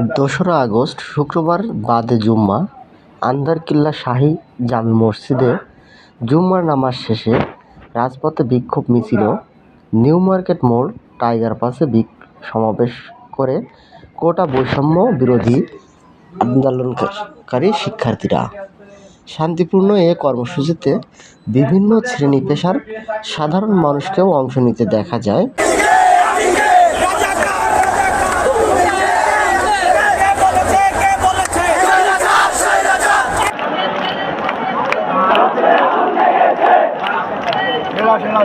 দোসরা আগস্ট, শুক্রবার বাদে জুম্মা আন্দারকিল্লা শাহী জামে মসজিদে জুম্মার নামাজ শেষে রাজপথে বিক্ষোভ মিছিল, নিউ মার্কেট মোড়, টাইগার পাসে সমাবেশ করে কোটা বৈষম্য বিরোধী আন্দোলনকারী শিক্ষার্থীরা। শান্তিপূর্ণ এ কর্মসূচিতে বিভিন্ন শ্রেণি পেশার সাধারণ মানুষকেও অংশ নিতে দেখা যায়। মেলা মেলা